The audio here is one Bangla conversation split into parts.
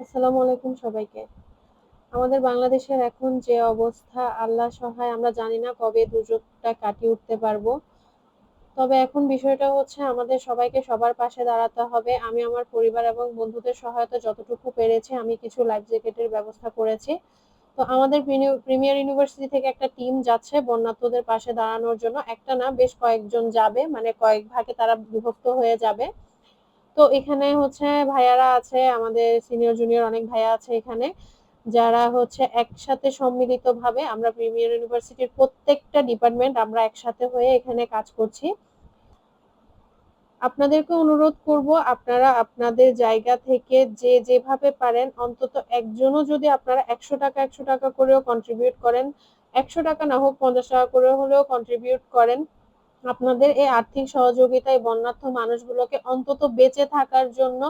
আসসালামু আলাইকুম সবাইকে। আমাদের বাংলাদেশের এখন যে অবস্থা, আল্লাহ সহায়, আমরা জানি না কবে দুর্যোগটা কাটিয়ে উঠতে পারব। তবে এখন বিষয়টা হচ্ছে আমাদের সবাইকে সবার পাশে দাঁড়াতে হবে। আমি আমার পরিবার এবং বন্ধুদের সহায়তা যতটুকু পেরেছি, আমি কিছু লাইফ জ্যাকেটের ব্যবস্থা করেছি। তো আমাদের প্রিমিয়ার ইউনিভার্সিটি থেকে একটা টিম যাচ্ছে বন্যার্থদের পাশে দাঁড়ানোর জন্য। একটা না, বেশ কয়েকজন যাবে মানে কয়েক ভাগে তারা বিভক্ত হয়ে যাবে। তো এখানে হচ্ছে ভাইয়ারা আছে, আমাদের সিনিয়র জুনিয়র অনেক ভাইয়া আছে এখানে, যারা হচ্ছে একসাথে সম্মিলিতভাবে আমরা প্রিমিয়ার ইউনিভার্সিটির প্রত্যেকটা ডিপার্টমেন্ট আমরা একসাথে হয়ে এখানে কাজ করছি। আপনাদেরকে অনুরোধ করব, আপনারা আপনাদের জায়গা থেকে যে যেভাবে পারেন, অন্তত একজনও যদি আপনারা একশো টাকা একশো টাকা করেও কন্ট্রিবিউট করেন, একশো টাকা না হোক পঞ্চাশ টাকা করে হলেও কন্ট্রিবিউট করেন আপনাদের এই আর্থিক সহযোগিতায় বন্যার্থ মানুষগুলোকে অন্তত বেঁচে থাকার জন্য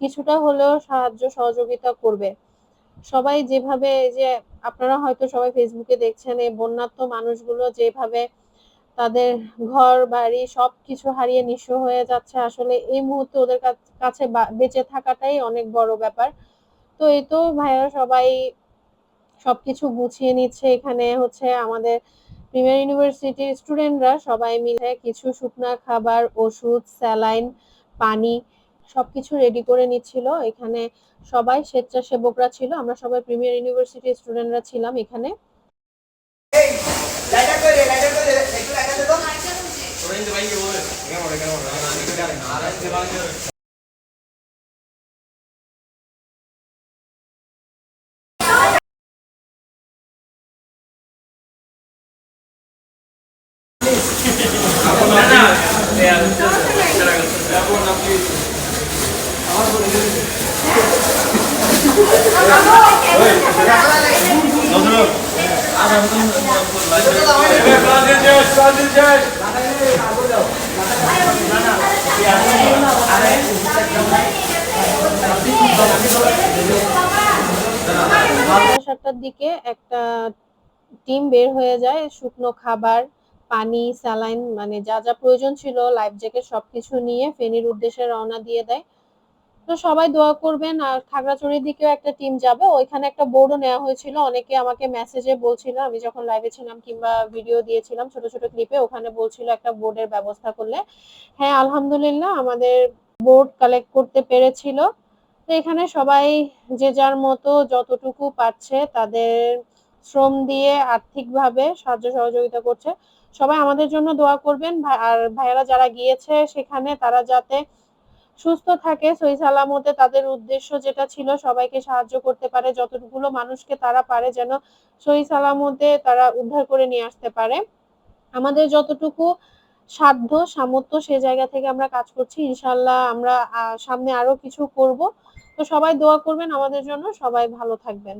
কিছুটা হলেও সাহায্য, সহযোগিতা করবে। সবাই যেভাবে যে আপনারা হয়তো সবাই ফেসবুকে দেখছেন, এই বন্যার্থ মানুষগুলো যেভাবে তাদের ঘর, বাড়ি সবকিছু হারিয়ে নিঃস্ব হয়ে যাচ্ছে, আসলে এই মুহূর্তে ওদের কাছে বেঁচে থাকাটাই অনেক বড় ব্যাপার। তো এই তো ভাইয়া সবাই সবকিছু গুছিয়ে নিচ্ছে। এখানে হচ্ছে আমাদের প্রিমিয়ার ইউনিভার্সিটির স্টুডেন্টরা সবাই মিলে কিছু শুকনা খাবার ওষুধ স্যালাইন পানি সবকিছু রেডি করে নিচ্ছিল। এখানে সবাই স্বেচ্ছাসেবকরা ছিল। আমরা সবাই প্রিমিয়ার ইউনিভার্সিটির স্টুডেন্টরা ছিলাম এখানে। সাতটার দিকে একটা টিম বের হয়ে যায় শুকনো খাবার পানি, স্যালাইন মানে যা যা প্রয়োজন ছিল লাইফ জ্যাকেট সবকিছু নিয়ে ফেনীর উদ্দেশ্যে রওনা দিয়ে দেয়। তো সবাই দোয়া করবেন, আর খাগড়াছড়ির দিকেও একটা টিম যাবে। ওইখানে একটা বোর্ডও নেওয়া হয়েছিল। অনেকে আমাকে মেসেজে বলছিল, আমি যখন লাইভে ছিলাম কিংবা ভিডিও দিয়েছিলাম ছোট ছোট ক্লিপে ওখানে বলছিল একটা বোর্ডের ব্যবস্থা করলে। হ্যাঁ আলহামদুলিল্লাহ, আমাদের বোর্ড কালেক্ট করতে পেরেছিল। তো এখানে সবাই যে যার মতো যতটুকু পাচ্ছে তাদের শ্রম দিয়ে আর্থিকভাবে সাহায্য সহযোগিতা করছে। সবাই আমাদের জন্য দোয়া করবেন। আর ভাইয়ারা যারা গিয়েছে সেখানে তারা যাতে সুস্থ থাকে সই সালামতে তাদের উদ্দেশ্য যেটা ছিল সবাইকে সাহায্য করতে পারে যতটুকুলো মানুষকে তারা পারে যেন সই সালামতে তারা উদ্ধার করে নিয়ে আসতে পারে। আমাদের যতটুকু সাধ্য, সামর্থ্য সে জায়গা থেকে আমরা কাজ করছি। ইনশাল্লাহ আমরা সামনে আরও কিছু করব। তো সবাই দোয়া করবেন আমাদের জন্য। সবাই ভালো থাকবেন।